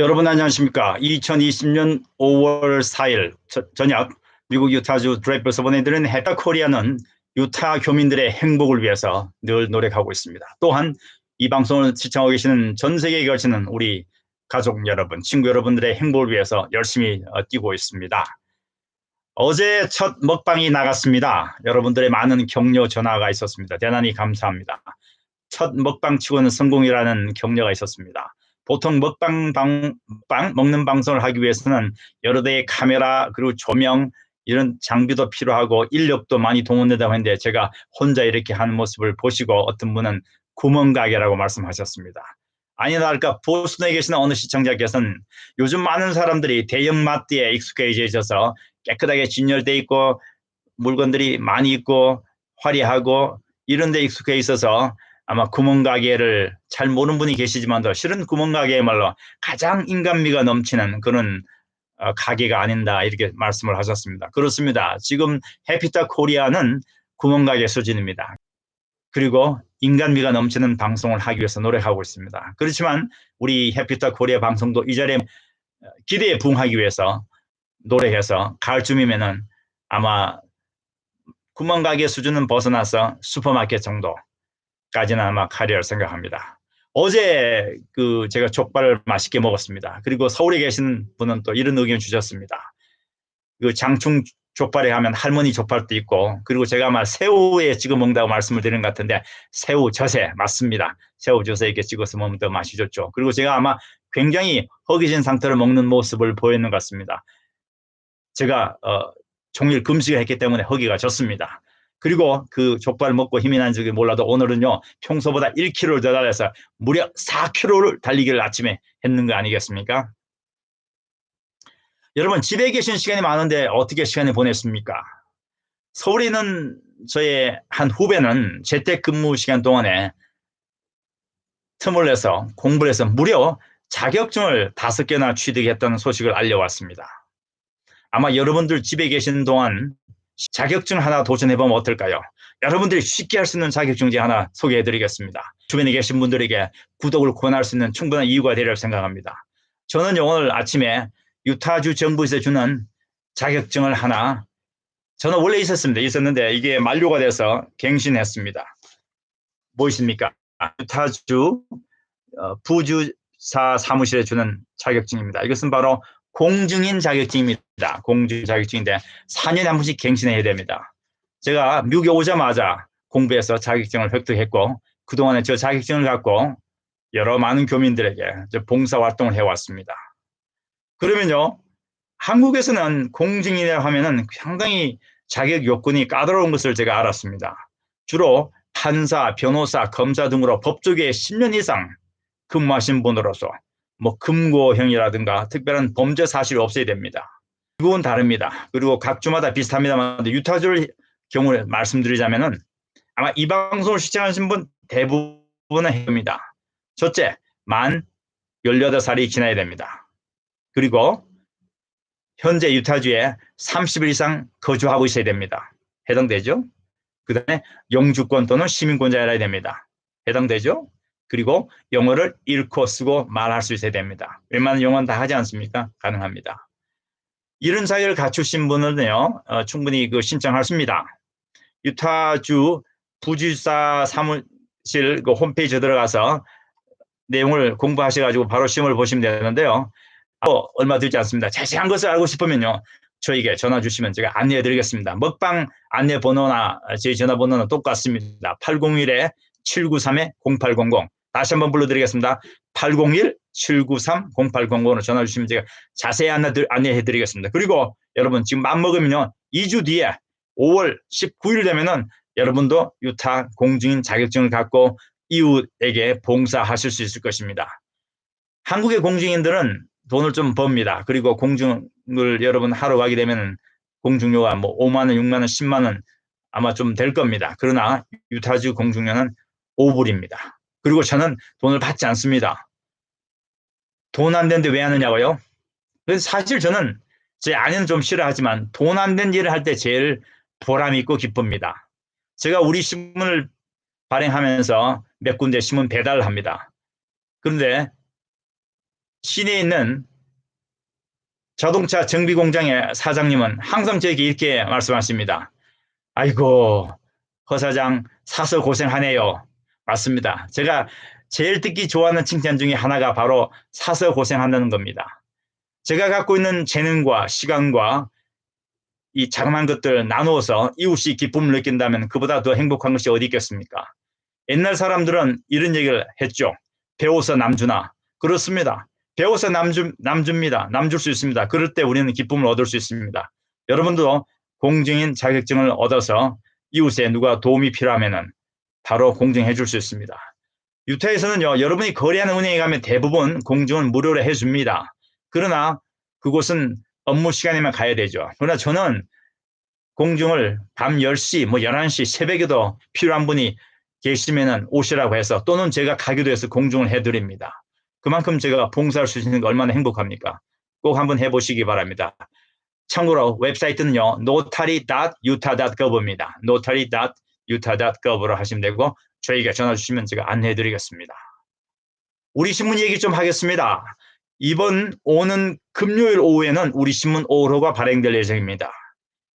여러분 안녕하십니까? 2020년 5월 4일 저, 저녁 미국 유타주 드레이프에서 보내드린 해타 코리아는 유타 교민들의 행복을 위해서 늘 노력하고 있습니다. 또한 이 방송을 시청하고 계시는 전 세계에 걸치는 우리 가족 여러분, 친구 여러분들의 행복을 위해서 열심히 어, 뛰고 있습니다. 어제 첫 먹방이 나갔습니다. 여러분들의 많은 격려 전화가 있었습니다. 대단히 감사합니다. 첫 먹방 치고는 성공이라는 격려가 있었습니다. 보통 먹방 방, 빵 먹는 방송을 하기 위해서는 여러 대의 카메라 그리고 조명 이런 장비도 필요하고 인력도 많이 동원된다고 했는데 제가 혼자 이렇게 하는 모습을 보시고 어떤 분은 구멍가게라고 말씀하셨습니다. 아니나 할까 보스턴에 계시는 어느 시청자께서는 요즘 많은 사람들이 대형 마트에 익숙해져 있어서 깨끗하게 진열돼 있고 물건들이 많이 있고 화려하고 이런 데 익숙해 있어서 아마 구멍가게를 잘 모르는 분이 계시지만도 실은 구멍가게야말로 가장 인간미가 넘치는 그런 어, 가게가 아닌다 이렇게 말씀을 하셨습니다. 그렇습니다. 지금 해피타 코리아는 구멍가게 수준입니다. 그리고 인간미가 넘치는 방송을 하기 위해서 노력하고 있습니다. 그렇지만 우리 해피타 코리아 방송도 이 자리에 기대에 부응하기 위해서 노력해서 가을쯤이면은 아마 구멍가게 수준은 벗어나서 슈퍼마켓 정도 까지는 아마 가리할 생각합니다. 어제 그 제가 족발을 맛있게 먹었습니다. 그리고 서울에 계신 분은 또 이런 의견 주셨습니다. 그 장충 족발에 하면 할머니 족발도 있고 그리고 제가 아마 새우에 찍어 먹는다고 말씀을 드리는 것 같은데 새우 젖에 맞습니다. 새우 젖에 이렇게 찍어서 먹으면 더 맛이 좋죠. 그리고 제가 아마 굉장히 허기진 상태로 먹는 모습을 보였는 것 같습니다. 제가 어, 종일 금식을 했기 때문에 허기가 졌습니다. 그리고 그 족발을 먹고 힘이 난 적이 몰라도 오늘은요 평소보다 1kg를 더 달려서 무려 4kg를 달리기를 아침에 했는 거 아니겠습니까? 여러분 집에 계신 시간이 많은데 어떻게 시간을 보냈습니까? 서울에 있는 저의 한 후배는 재택근무 시간 동안에 틈을 내서 공부를 해서 무려 자격증을 다섯 개나 취득했다는 소식을 알려왔습니다. 아마 여러분들 집에 계신 동안 자격증 하나 도전해보면 어떨까요? 여러분들이 쉽게 할 수 있는 자격증지 하나 소개해드리겠습니다. 주변에 계신 분들에게 구독을 권할 수 있는 충분한 이유가 되리라고 생각합니다. 저는 오늘 아침에 유타주 정부에서 주는 자격증을 하나 저는 원래 있었습니다. 있었는데 이게 만료가 돼서 갱신했습니다. 무엇입니까? 유타주 어, 부주사 사무실에 주는 자격증입니다. 이것은 바로 공증인 자격증입니다. 공증 자격증인데 4년에 한 번씩 갱신해야 됩니다. 제가 미국에 오자마자 공부해서 자격증을 획득했고 그동안에 저 자격증을 갖고 여러 많은 교민들에게 봉사활동을 해왔습니다. 그러면요, 한국에서는 공증인이라 하면은 상당히 자격 요건이 까다로운 것을 제가 알았습니다. 주로 판사, 변호사, 검사 등으로 법조계에 10년 이상 근무하신 분으로서 뭐 금고형이라든가 특별한 범죄 사실이 없어야 됩니다. 미국은 다릅니다. 그리고 각 주마다 비슷합니다만 유타주를 경우를 말씀드리자면은 아마 이 방송을 시청하신 분 대부분은 해입니다. 첫째, 만 18살이 지나야 됩니다. 그리고 현재 유타주에 30일 이상 거주하고 있어야 됩니다. 해당되죠? 그 다음에 영주권 또는 시민권자여야 됩니다. 해당되죠? 그리고 영어를 읽고 쓰고 말할 수 있어야 됩니다. 웬만한 영어는 다 하지 않습니까? 가능합니다. 이런 자격을 갖추신 분은요, 어, 충분히 그 신청할 수 있습니다. 유타주 부지사 사무실 그 홈페이지에 들어가서 내용을 공부하셔가지고 바로 시험을 보시면 되는데요. 어, 얼마 들지 않습니다. 자세한 것을 알고 싶으면요. 저에게 전화 주시면 제가 안내해 드리겠습니다. 먹방 안내 번호나 제 전화번호는 똑같습니다. 801에 793-0800 다시 한번 불러드리겠습니다. 801-793-0800으로 전화 주시면 제가 자세히 안내해 드리겠습니다. 그리고 여러분 지금 맘먹으면요. 2주 뒤에 5월 19일 되면은 여러분도 유타 공증인 자격증을 갖고 이웃에게 봉사하실 수 있을 것입니다. 한국의 공증인들은 돈을 좀 법니다. 그리고 공증을 여러분 하러 가게 되면 공증료가 뭐 5만 원, 6만 원, 10만 원 아마 좀 될 겁니다. 그러나 유타주 공증료는 5불입니다. 그리고 저는 돈을 받지 않습니다. 돈 안 되는데 왜 하느냐고요? 사실 저는 제 아내는 좀 싫어하지만 돈 안 된 일을 할 때 제일 보람 있고 기쁩니다. 제가 우리 신문을 발행하면서 몇 군데 신문 배달을 합니다. 그런데 시내에 있는 자동차 정비 공장의 사장님은 항상 저에게 이렇게 말씀하십니다. 아이고, 허 사장 사서 고생하네요. 맞습니다. 제가 제일 듣기 좋아하는 칭찬 중에 하나가 바로 사서 고생한다는 겁니다. 제가 갖고 있는 재능과 시간과 이 자그마한 것들 나누어서 이웃이 기쁨을 느낀다면 그보다 더 행복한 것이 어디 있겠습니까? 옛날 사람들은 이런 얘기를 했죠. 배워서 남주나. 그렇습니다. 배워서 남주, 남줍니다. 남줄 수 있습니다. 그럴 때 우리는 기쁨을 얻을 수 있습니다. 여러분도 공증인 자격증을 얻어서 이웃에 누가 도움이 필요하면은 바로 공증해 줄 수 있습니다. 유타에서는요, 여러분이 거래하는 은행에 가면 대부분 공증은 무료로 해줍니다. 그러나 그곳은 업무 시간에만 가야 되죠. 그러나 저는 공증을 밤 10시, 뭐 11시, 새벽에도 필요한 분이 계시면은 오시라고 해서 또는 제가 가기도 해서 공증을 해드립니다. 그만큼 제가 봉사할 수 있는 게 얼마나 행복합니까? 꼭 한번 해보시기 바랍니다. 참고로 웹사이트는요, notary.utah.gov입니다. notary.utah.gov 로 하시면 되고 저희가 전화 주시면 제가 안내해 드리겠습니다. 우리 신문 얘기 좀 하겠습니다. 이번 오는 금요일 오후에는 우리 신문 5호가 발행될 예정입니다.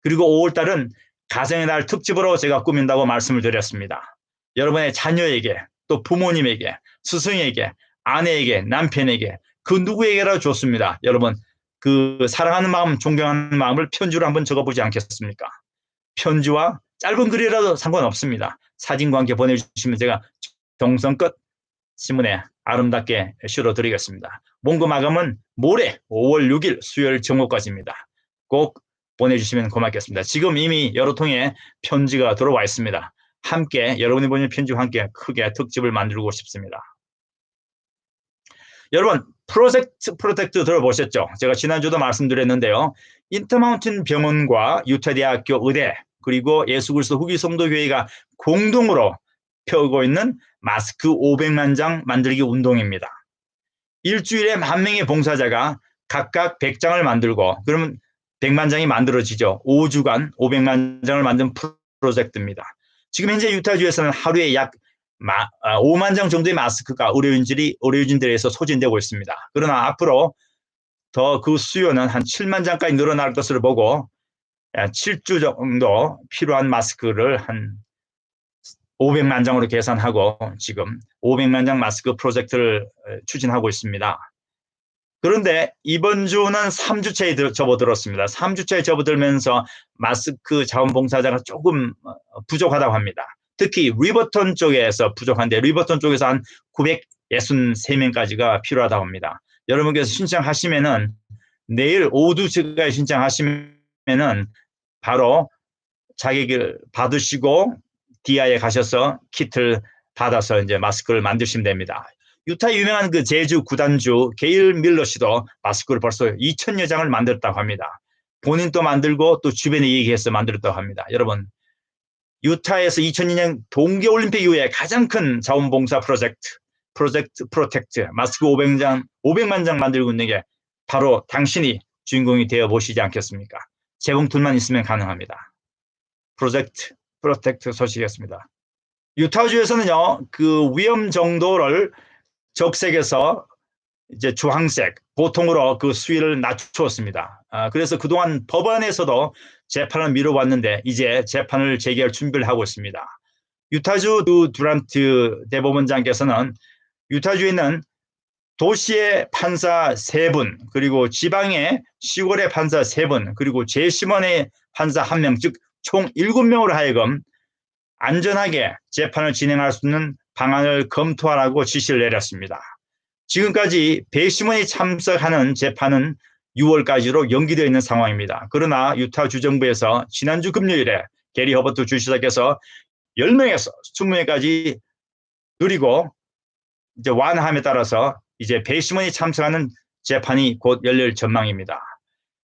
그리고 5월 달은 가정의 날 특집으로 제가 꾸민다고 말씀을 드렸습니다. 여러분의 자녀에게 또 부모님에게 스승에게 아내에게 남편에게 그 누구에게나 좋습니다. 여러분 그 사랑하는 마음 존경하는 마음을 편지로 한번 적어보지 않겠습니까? 편지와 짧은 글이라도 상관없습니다. 사진과 함께 보내주시면 제가 정성껏 신문에 아름답게 실어 드리겠습니다. 문구 마감은 모레 5월 6일 수요일 정오까지입니다. 꼭 보내주시면 고맙겠습니다. 지금 이미 여러 통의 편지가 들어와 있습니다. 함께 여러분이 보낸 편지와 함께 크게 특집을 만들고 싶습니다. 여러분 프로젝트 프로텍트 들어보셨죠? 제가 지난주도 말씀드렸는데요. 인터마운틴 병원과 유타대학교 의대 그리고 예수 그리스도 후기 성도 교회가 공동으로 펴고 있는 마스크 500만 장 만들기 운동입니다. 일주일에 만 명의 봉사자가 각각 100장을 만들고 그러면 100만 장이 만들어지죠. 5주간 500만 장을 만든 프로젝트입니다. 지금 현재 유타주에서는 하루에 약 5만 아, 장 정도의 마스크가 의료인들이 의료진들에서 소진되고 있습니다. 그러나 앞으로 더 그 수요는 한 7만 장까지 늘어날 것을 보고 7주 정도 필요한 마스크를 한 500만 장으로 계산하고 지금 500만 장 마스크 프로젝트를 추진하고 있습니다. 그런데 이번 주는 3주차에 접어들었습니다. 3주차에 접어들면서 마스크 자원봉사자가 조금 어, 부족하다고 합니다. 특히 리버턴 쪽에서 부족한데 리버턴 쪽에서 한 963명까지가 필요하다고 합니다. 여러분께서 신청하시면은 내일 오후까지 신청하시면은 바로 자격을 받으시고 디아에 가셔서 키트를 받아서 이제 마스크를 만드시면 됩니다. 유타 유명한 그 제주 구단주 게일 밀러 씨도 마스크를 벌써 2천여 장을 만들었다고 합니다. 본인도 만들고 또 주변에 얘기해서 만들었다고 합니다. 여러분 유타에서 2002년 동계올림픽 이후에 가장 큰 자원봉사 프로젝트 프로젝트 프로텍트 마스크 500장 500만 장 만들고 있는 게 바로 당신이 주인공이 되어 보시지 않겠습니까? 재봉틀만 있으면 가능합니다. 프로젝트 프로텍트 소식이었습니다. 유타주에서는요, 그 위험 정도를 적색에서 이제 주황색, 보통으로 그 수위를 낮추었습니다. 아, 그래서 그동안 법원에서도 재판을 미뤄왔는데 이제 재판을 재개할 준비를 하고 있습니다. 유타주 두 두란트 대법원장께서는 유타주에 있는 도시의 판사 세 분 그리고 지방의 시골의 판사 세 분 그리고 제시먼의 판사 한 명, 즉총 7명으로 하여금 안전하게 재판을 진행할 수 있는 방안을 검토하라고 지시를 내렸습니다. 지금까지 배심원이 참석하는 재판은 6월까지로 연기되어 있는 상황입니다. 그러나 유타 주정부에서 지난주 금요일에 게리 허버트 주시사께서 10명에서 20명까지 누리고 이제 완화함에 따라서 이제 배심원이 참석하는 재판이 곧 열릴 전망입니다.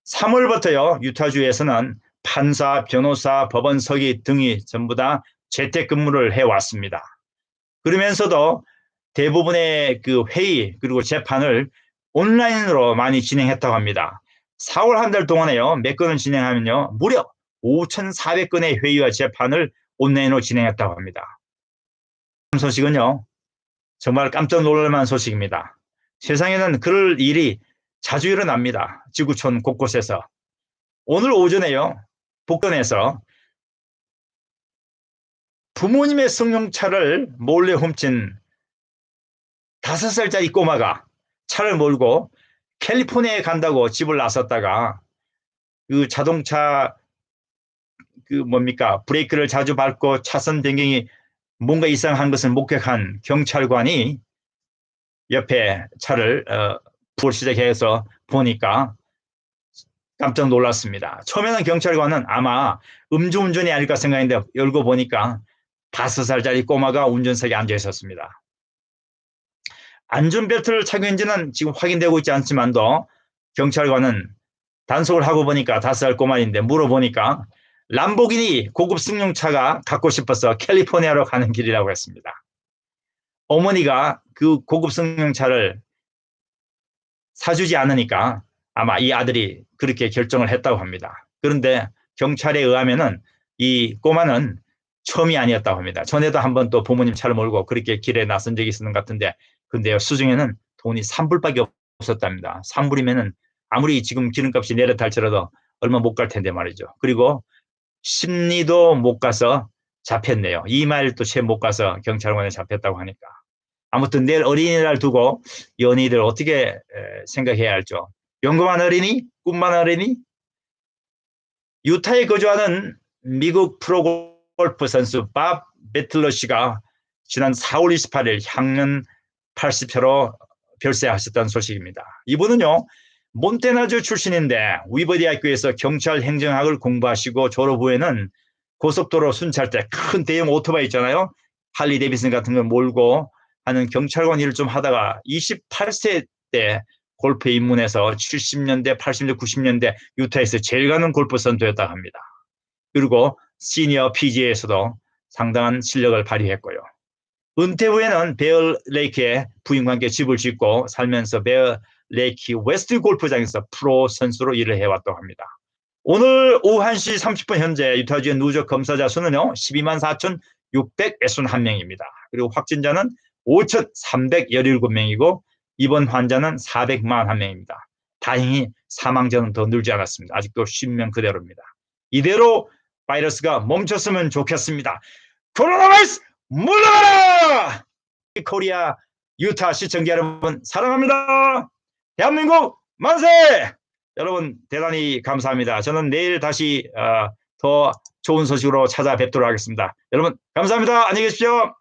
3월부터요 유타주에서는 판사, 변호사, 법원 서기 등이 전부 다 재택근무를 해왔습니다. 그러면서도 대부분의 그 회의 그리고 재판을 온라인으로 많이 진행했다고 합니다. 4월 한 달 동안에요. 몇 건을 진행하면요. 무려 5,400건의 회의와 재판을 온라인으로 진행했다고 합니다. 소식은요. 정말 깜짝 놀랄 만한 소식입니다. 세상에는 그럴 일이 자주 일어납니다. 지구촌 곳곳에서. 오늘 오전에요. 복don에서 부모님의 승용차를 몰래 훔친 다섯 살짜리 꼬마가 차를 몰고 캘리포니아에 간다고 집을 나섰다가 그 자동차 그 뭡니까 브레이크를 자주 밟고 차선 변경이 뭔가 이상한 것을 목격한 경찰관이 옆에 차를 어, 부을 시작해서 보니까 깜짝 놀랐습니다. 처음에는 경찰관은 아마 음주운전이 아닐까 생각했는데 열고 보니까 다섯 살짜리 꼬마가 운전석에 앉아 있었습니다. 안전벨트를 착용했는지는 지금 확인되고 있지 않지만도 경찰관은 단속을 하고 보니까 다섯 살 꼬마인데 물어보니까 람보기니 고급 승용차가 갖고 싶어서 캘리포니아로 가는 길이라고 했습니다. 어머니가 그 고급 승용차를 사주지 않으니까 아마 이 아들이 그렇게 결정을 했다고 합니다. 그런데 경찰에 의하면은 이 꼬마는 처음이 아니었다고 합니다. 전에도 한번 또 부모님 차를 몰고 그렇게 길에 나선 적이 있었는 것 같은데 근데요 수중에는 돈이 3불밖에 없었답니다. 3불이면은 아무리 지금 기름값이 내렸다 할지라도 얼마 못 갈 텐데 말이죠. 그리고 심리도 못 가서 잡혔네요. 2마일도 채못 가서 경찰관에 잡혔다고 하니까. 아무튼 내일 어린이날 두고 연희들 어떻게 생각해야 할죠. 영검한 어린이, 꿈만 어린이. 유타에 거주하는 미국 프로골프 선수 밥 베틀러 씨가 지난 4월 28일 향년 80세로 별세하셨다는 소식입니다. 이분은요, 몬테나주 출신인데 위버 대학교에서 경찰 행정학을 공부하시고 졸업 후에는 고속도로 순찰 때 큰 대형 오토바이 있잖아요. 할리 데비슨 같은 걸 몰고 하는 경찰관 일을 좀 하다가 28세 때 골프에 입문해서 70년대, 80년대, 90년대 유타에서 제일 가는 골프 선수였다고 합니다. 그리고 시니어 PGA에서도 상당한 실력을 발휘했고요. 은퇴 후에는 베어 레이크에 부인과 함께 집을 짓고 살면서 베어 레이키 웨스트 골프장에서 프로 선수로 일을 해왔다고 합니다. 오늘 오후 1시 30분 현재 유타주의 누적 검사자 수는요 12만 4,661명입니다. 그리고 확진자는 5,317명이고 입원 환자는 400만 한 명입니다. 다행히 사망자는 더 늘지 않았습니다. 아직도 10명 그대로입니다. 이대로 바이러스가 멈췄으면 좋겠습니다. 코로나 바이러스 물러가라! 코리아 유타 시청자 여러분 사랑합니다. 대한민국 만세! 여러분 대단히 감사합니다. 저는 내일 다시 어, 더 좋은 소식으로 찾아뵙도록 하겠습니다. 여러분 감사합니다. 안녕히 계십시오.